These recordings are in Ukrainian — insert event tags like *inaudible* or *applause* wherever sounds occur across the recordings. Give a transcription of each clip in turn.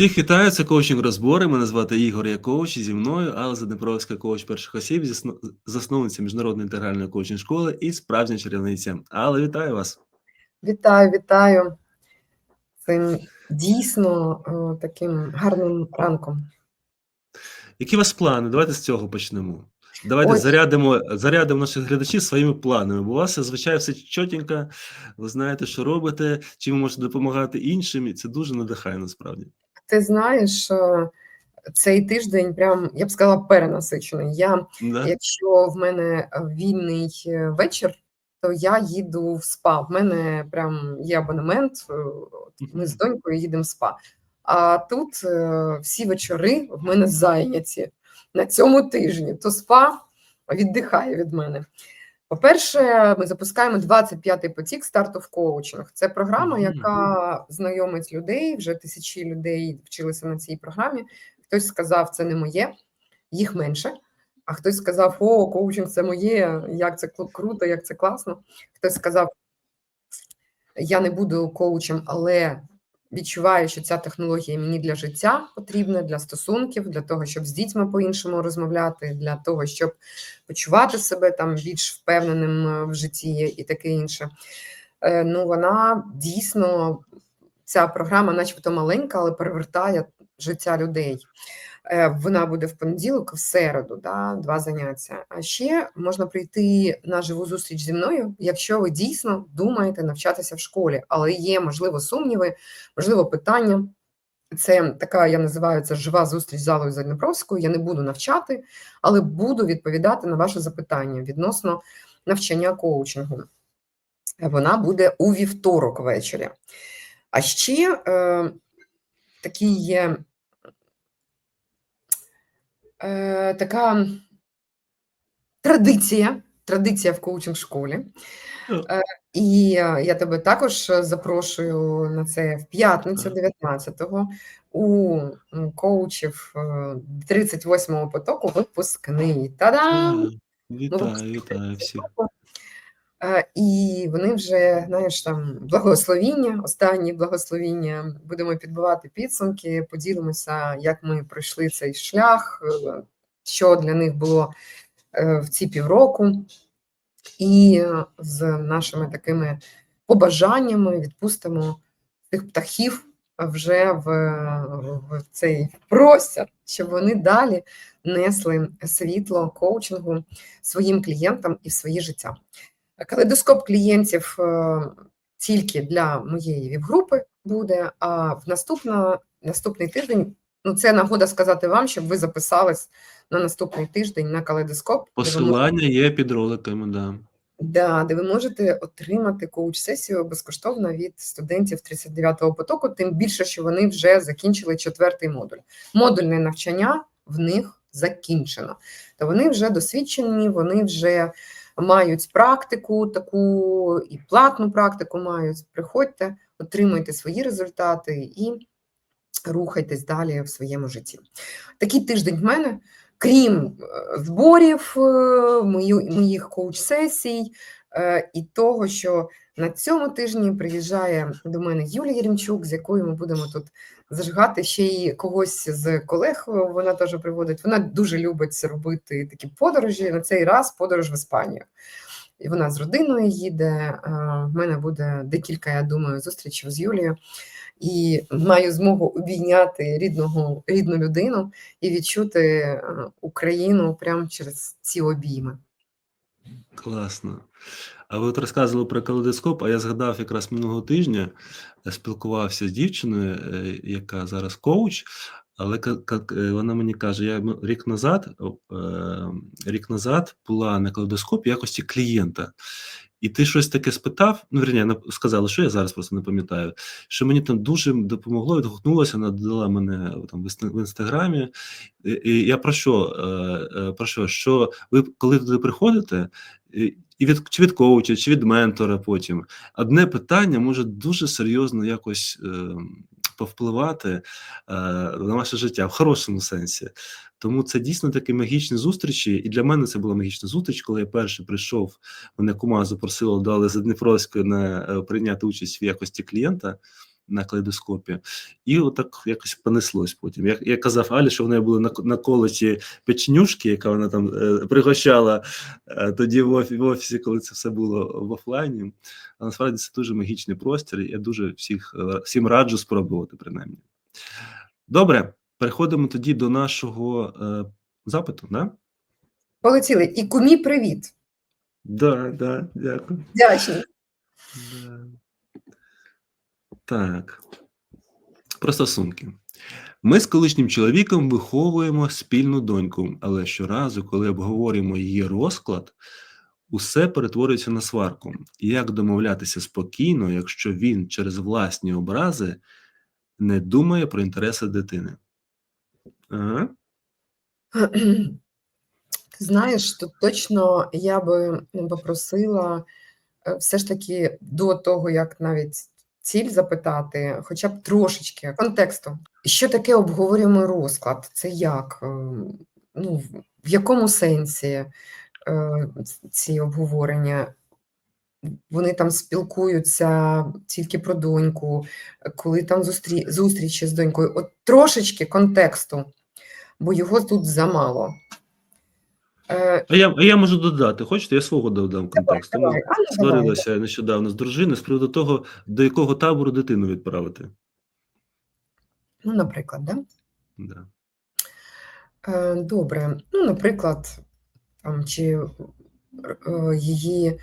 Всіх вітаю, це коучинг розбори. Мене звати Ігор я коуч, і зі мною Алла Заднепровська, коуч перших осіб, засновниця міжнародної інтегральної коучинг школи і справжня чарівниця. Алла, вітаю вас. Вітаю, вітаю цим дійсно е, таким гарним ранком. Які у вас плани? Давайте з цього почнемо. Давайте Ой. зарядимо, зарядимо наших глядачів своїми планами, бо у вас зазвичай все чотенько, ви знаєте, що робите, чим ви можете допомагати іншим, і це дуже надихає насправді. Ти знаєш, е, цей тиждень прям, я б сказала, перенасичений. Я, Да? якщо в мене вільний е, вечір, то я їду в спа. В мене прям є абонемент. е, Ми з донькою їдемо в спа. А тут е, всі вечори в мене зайняті на цьому тижні. То спа віддихає від мене. По-перше, ми запускаємо 25-й потік старту в коучинг. Це програма, яка знайомить людей. Вже тисячі людей вчилися на цій програмі. Хтось сказав, це не моє, їх менше. А хтось сказав, о, коучинг це моє, як це круто, як це класно. Хтось сказав, я не буду коучем, але відчуваю, що ця технологія мені для життя потрібна, для стосунків, для того, щоб з дітьми по-іншому розмовляти, для того, щоб почувати себе там більш впевненим е, в житті і таке інше. Е, Ну, вона дійсно, ця програма, начебто маленька, але перевертає життя людей. Е, Вона буде в понеділок, в середу, да, два заняття. А ще можна прийти на живу зустріч зі мною, якщо ви дійсно думаєте навчатися в школі, але є, можливо, сумніви, можливо, питання. Це така, я називаю це жива зустріч з Аллою Заднепровською. Я не буду навчати, але буду відповідати на ваше запитання відносно навчання коучингу. Вона буде у вівторок ввечері. А ще е, такий є е, така традиція, традиція в коучинг школі. Е, і е, я тебе також запрошую на це в п'ятницю, 19-го, у коучів е, 38-го потоку випускний. Та-дам! Вітаю, вітаю всіх. Е, І вони вже, знаєш, там благословіння, останні благословіння, будемо підбивати підсумки, поділимося, як ми пройшли цей шлях, е, що для них було е, в ці півроку. І з нашими такими побажаннями відпустимо цих птахів вже в, в цей простір, щоб вони далі несли світло коучингу своїм клієнтам і в своє життя. Калейдоскоп клієнтів е, тільки для моєї віп-групи буде, а в наступна, наступний тиждень, ну це нагода сказати вам, щоб ви записались на наступний тиждень на калейдоскоп. ви можете- Посилання є під роликами, да. Да, де ви можете отримати коуч-сесію безкоштовно від студентів 39-го потоку, тим більше, що вони вже закінчили четвертий модуль. Модульне навчання в них закінчено. То вони вже досвідчені, вони вже мають практику, таку і платну практику мають. Приходьте, отримуйте свої результати і рухайтесь далі в своєму житті. Такий тиждень в мене. Крім е, зборів, е, моїх коуч-сесій е, і того, що на цьому тижні приїжджає до мене Юлія Єремчук, з якою ми будемо тут зажигати ще й когось з колег. Вона теж приводить. Вона дуже любить робити такі подорожі. На цей раз подорож в Іспанію. І вона з родиною їде. е, В мене буде декілька, я думаю, зустрічей з Юлією. І маю змогу обійняти рідного, рідну людину і відчути е, Україну прямо через ці обійми. Класно. А ви от розказували про калейдоскоп, а я згадав якраз минулого тижня, спілкувався з дівчиною, е, яка зараз коуч, але е, вона мені каже, я рік назад, е, рік назад була на калейдоскопі якості клієнта. І ти щось таке спитав, ну, вірні, нап- сказала, що я зараз просто не пам'ятаю, що мені там дуже допомогло, відгукнулося, вона додала мене там в інстаграмі. І, я про що? Е, е, про що? Що ви коли туди приходите, і від чи від коуча, чи від ментора потім одне питання може дуже серйозно якось е, повпливати е, на ваше життя в хорошому сенсі. Тому це дійсно такі магічні зустрічі, і для мене це була магічна зустріч, коли я перший прийшов, мене кума запросила до Алли Задніпровської на е, прийняти участь в якості клієнта. На калейдоскопі. І отак якось понеслось потім. Я, я казав Алі, що в неї були на, на колоті печенюшки, яка вона там е, пригощала е, тоді в, офі, в офісі, коли це все було в офлайні. А насправді це дуже магічний простір. Я дуже всіх, е, всім раджу спробувати, принаймні. Добре, переходимо тоді до нашого е, запиту. Да? Полетіли. І кумі привіт. Да, да, дякую. Вдячні. Да. Так. Про стосунки. Ми з колишнім чоловіком виховуємо спільну доньку, але щоразу, коли обговорюємо її розклад, усе перетворюється на сварку. Як домовлятися спокійно, якщо він через власні образи не думає про інтереси дитини? Ага. Знаєш, тут точно я би попросила е, все ж таки до того, як навіть ціль запитати, хоча б трошечки контексту. Що таке обговорюємо розклад? Це як? Е, Ну, в- якому сенсі е, ці обговорення? Вони там спілкуються тільки про доньку, коли там зустрі... зустрічі з донькою. От трошечки контексту, бо його тут замало. Е, А я, а я можу додати. Хочете, я свого додам контексту. Ми сварилася нещодавно з дружиною з приводу того, до якого табору дитину відправити. Ну, наприклад, да? Да. Е, Добре. Ну, наприклад, там, чи е, її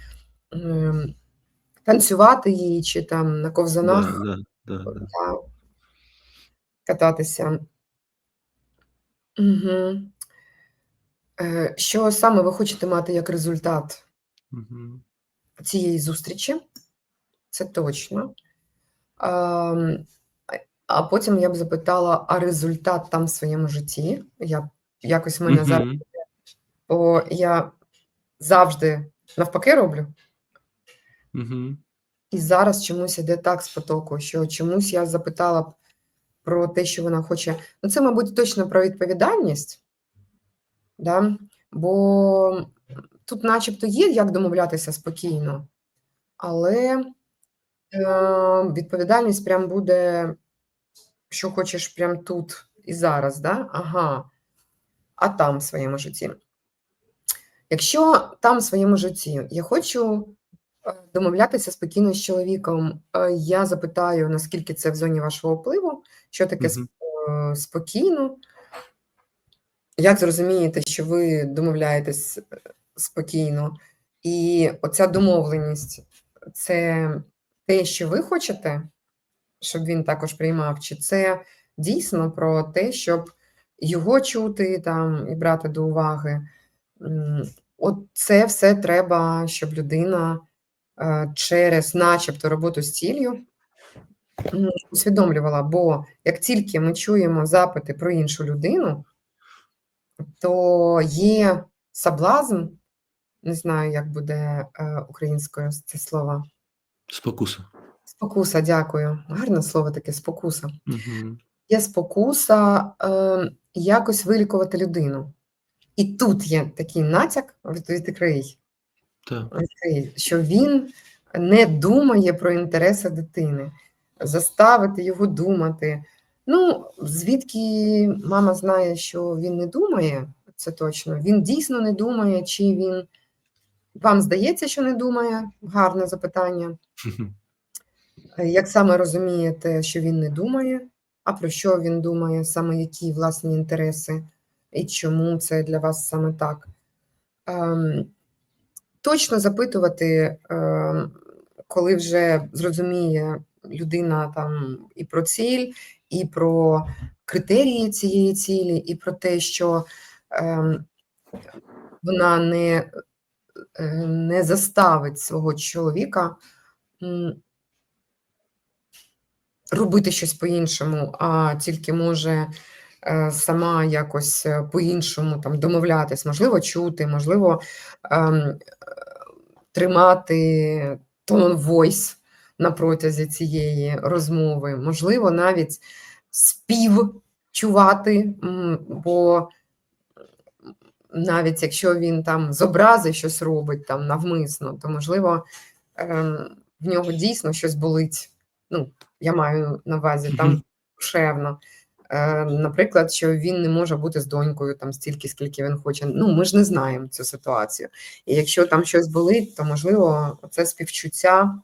ем, танцювати її, чи там на ковзанах Да, да, да, да. та кататися. Угу. Що саме ви хочете мати як результат Мгм. цієї зустрічі? Це точно. А- А потім я б запитала, а результат там в своєму житті? Я якось мене зараз, бо я завжди навпаки роблю. Мгм. І зараз чомусь іде так з потоку, що чомусь я запитала б про те, що вона хоче. Ну, це, мабуть, точно про відповідальність, да? бо тут, начебто, є як домовлятися спокійно, але е, відповідальність прям буде, що хочеш прям тут і зараз, да? ага, а там в своєму житті. Якщо там в своєму житті я хочу е, домовлятися спокійно з чоловіком, е, я запитаю, наскільки це в зоні вашого впливу, що таке е, спокійно, як зрозумієте, що ви домовляєтесь е, спокійно, і оця домовленість це те, що ви хочете, щоб він також приймав, чи це дійсно про те, щоб його чути там і брати до уваги. От це все треба, щоб людина е, через, начебто, роботу з ціллю усвідомлювала. Бо як тільки ми чуємо запити про іншу людину, то є соблазн, не знаю, як буде е, українською це слово. Спокуса. Спокуса, дякую. Гарне слово таке спокуса. Мгм. Є спокуса е, якось вилікувати людину. І тут є такий натяк, від- відкрий, Так. що він не думає про інтереси дитини, заставити його думати. Ну, звідки мама знає, що він не думає, це точно. Він дійсно не думає, чи він вам здається, що не думає? Гарне запитання. *laughs* Як саме розумієте, що він не думає, а про що він думає, саме які власні інтереси, і чому це для вас саме так? Ем, точно запитувати, ем, коли вже зрозуміє людина там і про ціль, і про критерії цієї цілі, і про те, що ем, вона не, е, не заставить свого чоловіка. робити щось по-іншому, а тільки може е, сама якось е, по-іншому там домовлятись, можливо, чути, можливо, е, тримати тон войс на протязі цієї розмови, можливо, навіть співчувати, бо навіть якщо він там з образи щось робить там навмисно, то можливо ем, в нього дійсно щось болить. Ну, Я маю на увазі там душевно. Е, наприклад, що він не може бути з донькою там стільки, скільки він хоче. Ну, ми ж не знаємо цю ситуацію. І якщо там щось болить, то можливо це співчуття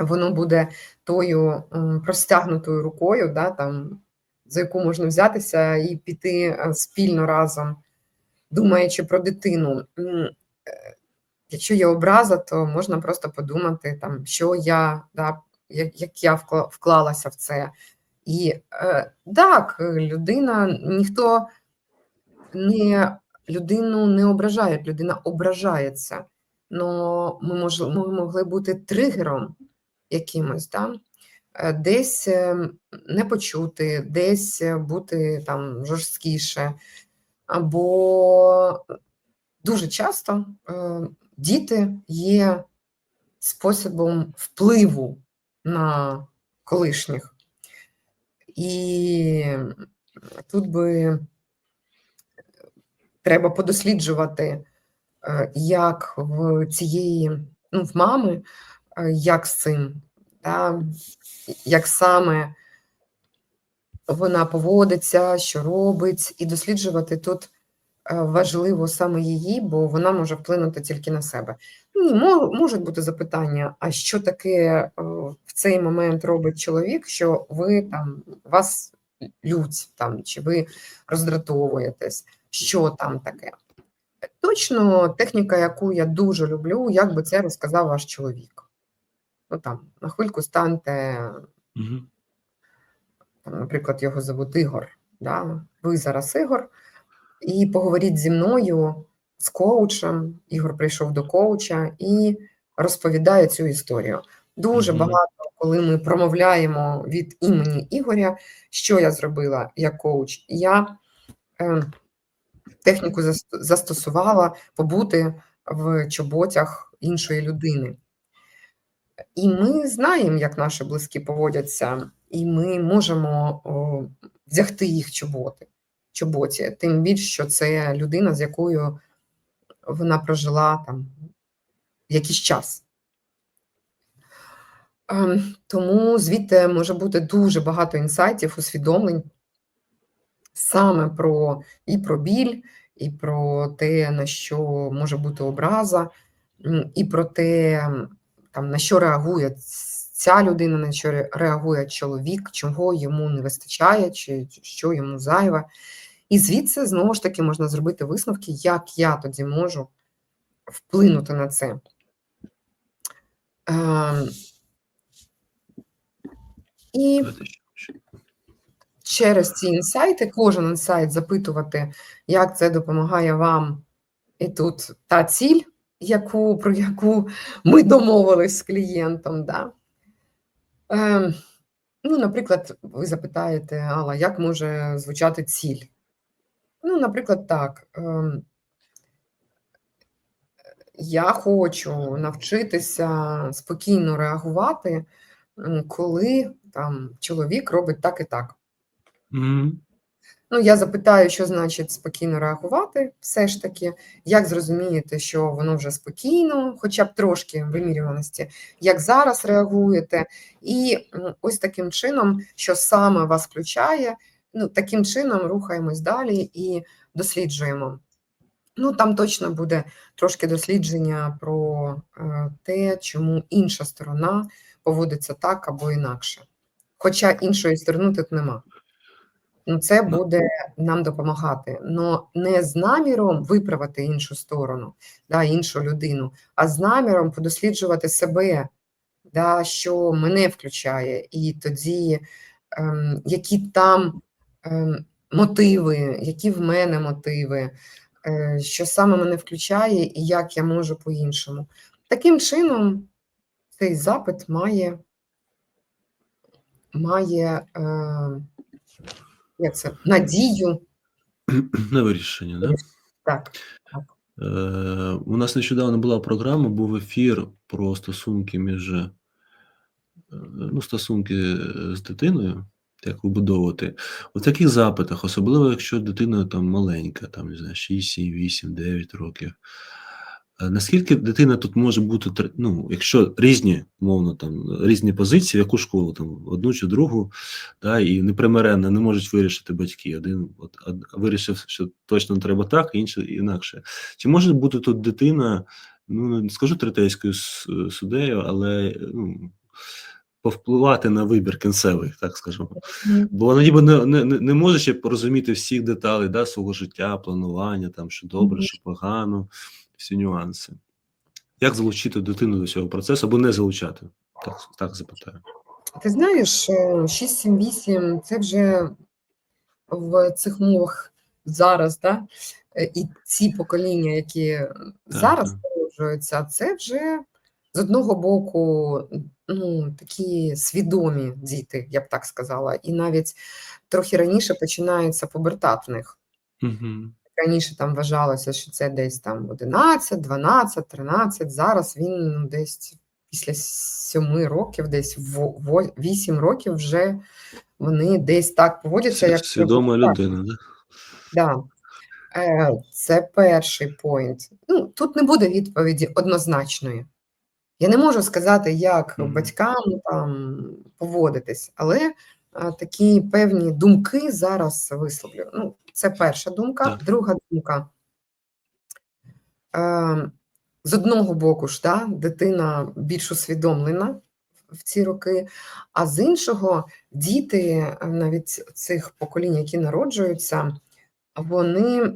воно буде тою простягнутою рукою, да, там, за яку можна взятися і піти е, спільно разом, думаючи про дитину. Е, Якщо є образа, то можна просто подумати, там, що я, да, як, як я вклалася в це. І е, так, людина, ніхто не людину не ображає, людина ображається. Но ми, мож, ми могли бути тригером якимось, да? Е, десь е, не почути, десь е, бути там жорсткіше. Або дуже часто діти є способом впливу на колишніх. І тут би треба подосліджувати, як в цієї, ну, в мами, як з цим, да, як саме вона поводиться, що робить, і досліджувати тут е, важливо саме її, бо вона може вплинути тільки на себе. Ні, можуть бути запитання, а що таке е, в цей момент робить чоловік, що ви там вас лють там, чи ви роздратовуєтесь, що там таке? Точно техніка, яку я дуже люблю, як би це розказав ваш чоловік. Ну там, на хвильку станьте там, наприклад, його зовут Ігор. Да? Ви зараз Ігор, і поговоріть зі мною з коучем. Ігор прийшов до коуча і розповідає цю історію. Дуже багато, коли ми промовляємо від імені Ігоря, що я зробила як коуч. Я е, техніку застосувала побути в чоботях іншої людини. І ми знаємо, як наші близькі поводяться, і ми можемо о, взягти їх чоботи, чоботі. Тим більше, що це людина, з якою вона прожила там якийсь час. Ем, Тому звідти може бути дуже багато інсайтів, усвідомлень саме про і про біль, і про те, на що може бути образа, і про те, там, на що реагує ця людина, на що реагує чоловік, чого йому не вистачає, чи що йому зайве. І звідси знову ж таки можна зробити висновки, як я тоді можу вплинути на це. Ем, І через ці інсайти, кожен інсайт запитувати, як це допомагає вам. І тут та ціль, яку, про яку ми домовились з клієнтом. Да? Ем, ну, наприклад, ви запитаєте, Алла, як може звучати ціль? Ну, наприклад, так. Ем, я хочу навчитися спокійно реагувати, коли там чоловік робить так і так. Мгм. Ну, я запитаю, що значить спокійно реагувати, все ж таки, як зрозумієте, що воно вже спокійно, хоча б трошки вимірюваності, як зараз реагуєте, і ось таким чином, що саме вас включає, ну, таким чином рухаємось далі і досліджуємо. Ну, там точно буде трошки дослідження про е, те, чому інша сторона поводиться так або інакше. Хоча іншої сторони тут нема. Ну, це Ну. буде нам допомагати. Но не з наміром виправити іншу сторону, да, іншу людину, а з наміром подосліджувати себе, да, що мене включає, і тоді ем, які там ем, мотиви, які в мене мотиви, е, що саме мене включає, і як я можу по-іншому. Таким чином, цей запит має, має е, як це, надію. *clears throat* На вирішення, да? Так. Е, у нас нещодавно була програма, був ефір про стосунки між е, ну, стосунки з дитиною, як вибудовувати. У таких запитах, особливо якщо дитина там маленька, там не знаю, 6, 7, 8, 9 років. Е, Наскільки дитина тут може бути, ну, якщо різні, умовно, там, різні позиції, в яку школу, там, одну чи другу, да, і непримиренно не можуть вирішити батьки. Один от, од- вирішив, що точно треба так, інший інакше. Чи може бути тут дитина, ну, не скажу третейською с- суддею, але ну, повпливати на вибір кінцевий, так скажемо. Бо вона ніби не, не, не не може ще порозуміти всіх деталей да, свого життя, планування, там, що добре, що погано, всі нюанси. Як залучити дитину до цього процесу або не залучати? Так, так запитаю. Ти знаєш, е, 6-7-8 це вже в цих мовах зараз, да? е, і ці покоління, які зараз народжуються, це вже з одного боку ну, такі свідомі діти, я б так сказала, і навіть трохи раніше починається пубертат в них. Угу. Раніше там вважалося, що це десь там 11, 12, 13, зараз він ну, десь після 7 років, десь в 8 років вже вони десь так поводяться, як Свідома людина, да? Да. Е, Це перший поінт. Ну, тут не буде відповіді однозначної. Я не можу сказати, як Мгм. батькам там поводитись, але такі певні думки зараз висловлю. Ну, це перша думка. Так. Друга думка. Е, з одного боку ж, да, дитина більш усвідомлена в ці роки, а з іншого, діти е, навіть цих поколінь, які народжуються, вони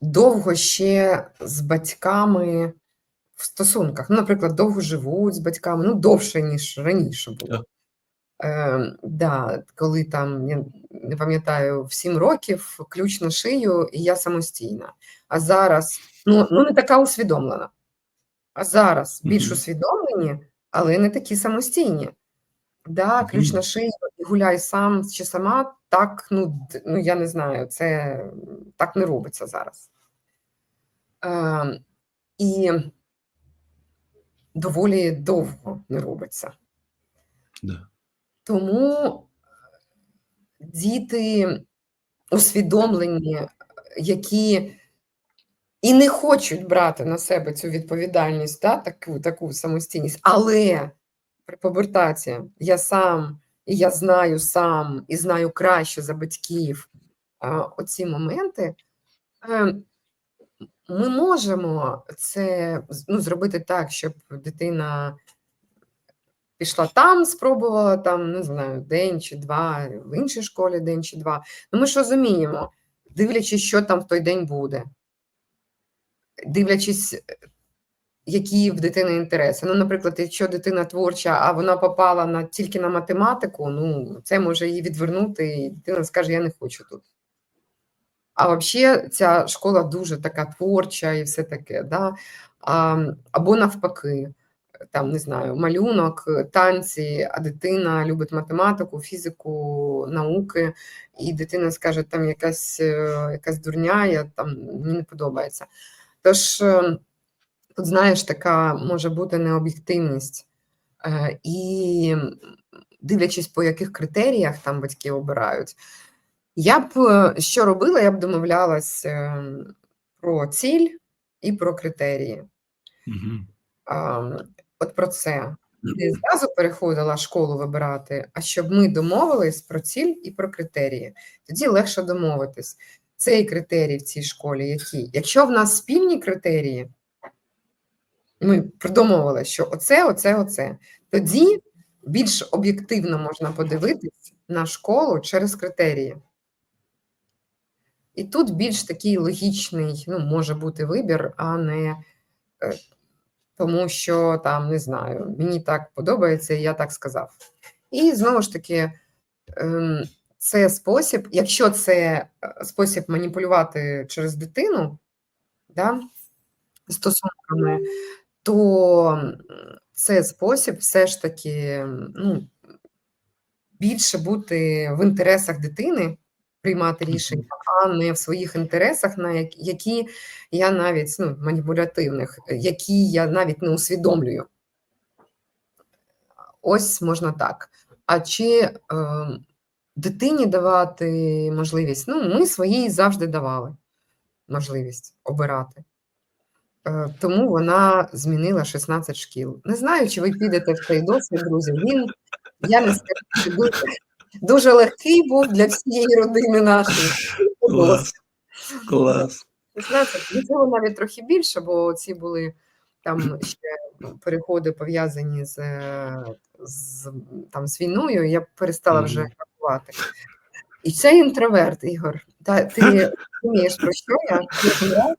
довго ще з батьками в стосунках. Ну, наприклад, довго живуть з батьками, ну, довше, ніж раніше було. Е, да, коли там, я не пам'ятаю, в 7 років ключ на шию, і я самостійна. А зараз, ну, ну не така усвідомлена. А зараз більш усвідомлені, але не такі самостійні. Да, ключ на шию, і гуляй сам чи сама, так, ну, ну я не знаю, це так не робиться зараз. Е, і доволі довго не робиться. Да. Тому діти усвідомлені, які і не хочуть брати на себе цю відповідальність, да, таку, таку самостійність, але при побертаці я сам, і я знаю сам, і знаю краще за батьків а, оці моменти. е, Ми можемо це ну, зробити так, щоб дитина пішла там, спробувала там, не знаю, день чи два, в іншій школі день чи два. Ну, ми ж розуміємо, дивлячись, що там в той день буде, дивлячись, які в дитини інтереси. Ну, наприклад, якщо дитина творча, а вона попала на, тільки на математику, ну, це може її відвернути, і дитина скаже, я не хочу тут. А взагалі ця школа дуже така творча і все таке, да? а, або навпаки, там не знаю, малюнок, е, танці, а дитина любить математику, фізику, науки, і дитина скаже, там якась, е, якась дурня, я там мені не подобається. Тож е, тут, знаєш, така може бути необ'єктивність. І дивлячись, по яких критеріях там батьки обирають, я б що робила, я б домовлялась про ціль і про критерії. Угу. От про це. Не зразу переходила школу вибирати, а щоб ми домовились про ціль і про критерії. Тоді легше домовитись. Цей критерій в цій школі який? Якщо в нас спільні критерії, ми продумували, що оце, оце, оце, тоді більш об'єктивно можна подивитись на школу через критерії. І тут більш такий логічний, ну, може бути вибір, а не е, тому, що там не знаю, мені так подобається, і я так сказав. І знову ж таки, ем, це спосіб, якщо це е, спосіб маніпулювати через дитину, да, стосунками, то це спосіб все ж таки ну, більше бути в інтересах дитини, приймати рішення, а не в своїх інтересах, на які я навіть ну, маніпулятивних, які я навіть не усвідомлюю. Ось можна так. А чи е, дитині давати можливість? Ну, ми своїй завжди давали можливість обирати. Е, Тому вона змінила 16 шкіл. Не знаю, чи ви підете в цей досвід, друзі. Він, я не скажу, що дуже, дуже легкий був для всієї родини нашої. *laughs* Клас. Клас. 16, можливо, навіть трохи більше, бо ці були там ще переходи пов'язані з, з, там, з війною, я перестала вже рахувати. І це інтроверт, Ігор. Та, ти розумієш, про що я?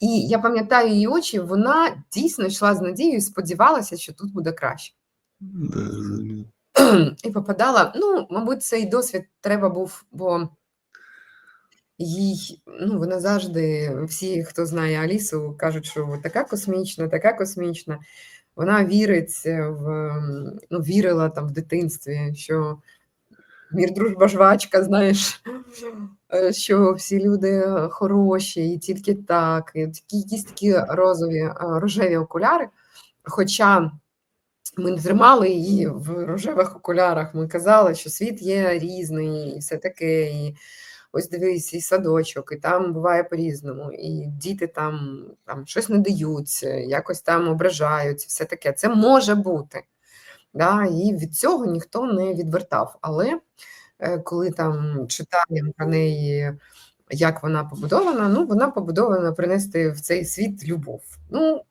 І я пам'ятаю її очі, вона дійсно йшла з надією і сподівалася, що тут буде краще. Да. *clears throat* І попадала. Ну, мабуть, цей досвід треба був, бо їй, ну, вона завжди, всі, хто знає Алісу, кажуть, що така космічна, така космічна. Вона вірить в, ну, вірила там в дитинстві, що мір, дружба, жвачка, знаєш, *laughs* е, що всі люди хороші, і тільки так, і такі, якісь такі розові, е, рожеві окуляри. Хоча ми не тримали її в рожевих окулярах. Ми казали, що світ є різний, і все таке. І ось дивись, і садочок, і там буває по-різному. І діти там, там щось не дають, якось там ображають, все таке. Це може бути. Да? І від цього ніхто не відвертав. Але е, коли там читаємо про неї, як вона побудована, ну вона побудована принести в цей світ любов. Ну,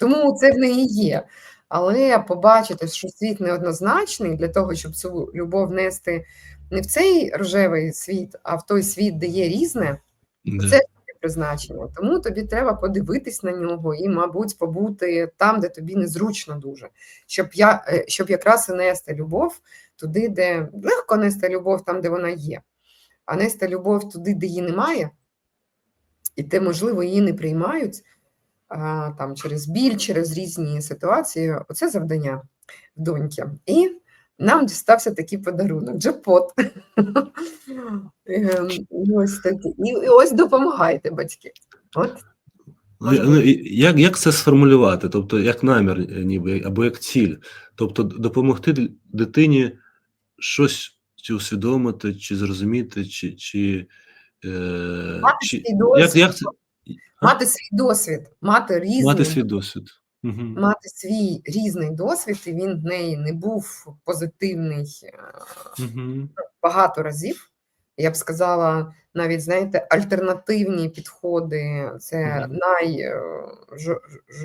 тому це в неї є. Але побачити, що світ неоднозначний для того, щоб цю любов нести не в цей рожевий світ, а в той світ, де є різне, Да. Це призначення. Тому тобі треба подивитись на нього і, мабуть, побути там, де тобі незручно дуже, щоб я е, щоб якраз і нести любов туди, де легко нести любов там, де вона є, а нести любов туди, де її немає, і де, можливо, її не приймають там через біль, через різні ситуації. Оце завдання доньки. І нам дістався такий подарунок джекпот. Ем, і ось такі. І, ось допомагайте, батьки. От Ну, ну, як, як це сформулювати? Тобто, як намір, е, ніби, або як ціль? Тобто, допомогти дитині щось чи усвідомити, чи зрозуміти, чи. чи, е, чи як, як це? Мати свій досвід, мати різний мати свій досвід? Угу. мати свій різний досвід, і він в неї не був позитивний Угу. багато разів. Я б сказала, навіть знаєте, альтернативні підходи це Мгм.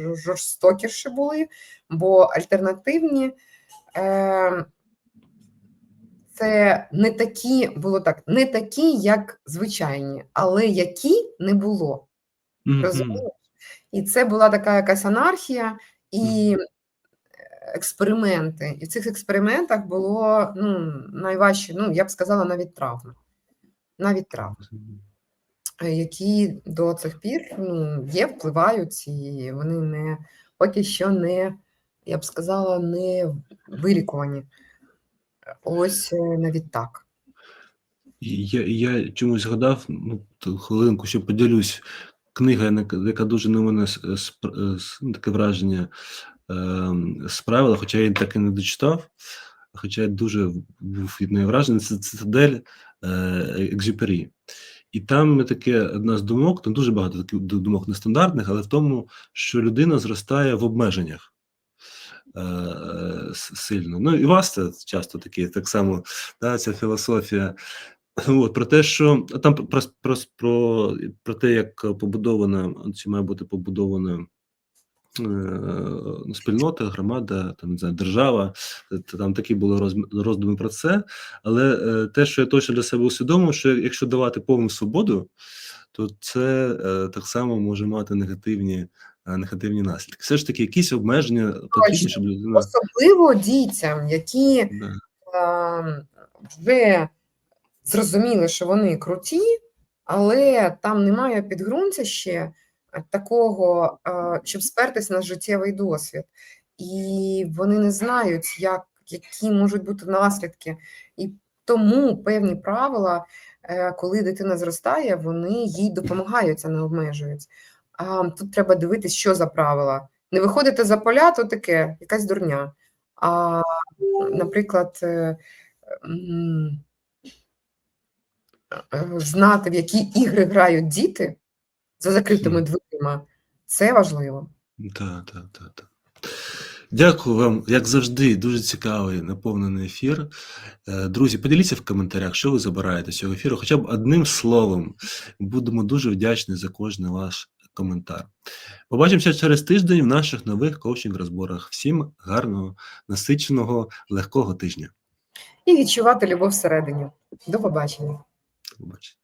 найжорстокіші були, бо альтернативні е, це не такі, було так, не такі, як звичайні, але які не було. Розумієш? І це була така якась анархія і експерименти. І в цих експериментах було ну, найважче, ну, я б сказала, навіть травми. Навіть травми, які до цих пір ну, є, впливають, і вони не поки що не, я б сказала, не вилікувані. Ось е, навіть так. Я, я чомусь згадав, ну, хвилинку ще поділюсь. Книга, яка- дуже на мене спр- с- ну, таке враження ем, справила, хоча я її так і не дочитав, хоча я дуже був від неї вражений, це цитадель е, Екзюпері. І там таке одна з думок, там дуже багато таких думок нестандартних, але в тому, що людина зростає в обмеженнях. е, е, Сильно. Ну і вас це часто таке, так само, да, ця філософія. От, про те, що там про, про, про, про те, як побудована, чи має бути побудована е, ну, спільнота, громада, там не знаю, держава, е, та там такі були роздуми про це. Але е, те, що я точно для себе усвідомив, що якщо давати повну свободу, то це е, так само може мати негативні, е, негативні наслідки. Все ж таки, якісь обмеження потрібні, щоб людина. Особливо дітям, які Да. а, вже зрозуміли, що вони круті, але там немає підґрунтя ще е, такого, щоб спертись на життєвий досвід. І вони не знають, як, які можуть бути наслідки. І тому певні правила, е, коли дитина зростає, вони їй допомагають, не обмежують. А тут треба дивитися, що за правила. Не виходити за поля, то таке, якась дурня. А, наприклад, е, е, знати, в які ігри грають діти за закритими дверима, Це важливо. Так, так, так, так. Дякую вам, як завжди, дуже цікавий наповнений ефір. Е, Друзі, поділіться в коментарях, що ви забираєте з цього ефіру, хоча б одним словом. Будемо дуже вдячні за кожен ваш коментар. Побачимося через тиждень в наших нових коучинг-розборах. Всім гарного, насиченого, легкого тижня. І відчувати любов всередині. До побачення. До побачення.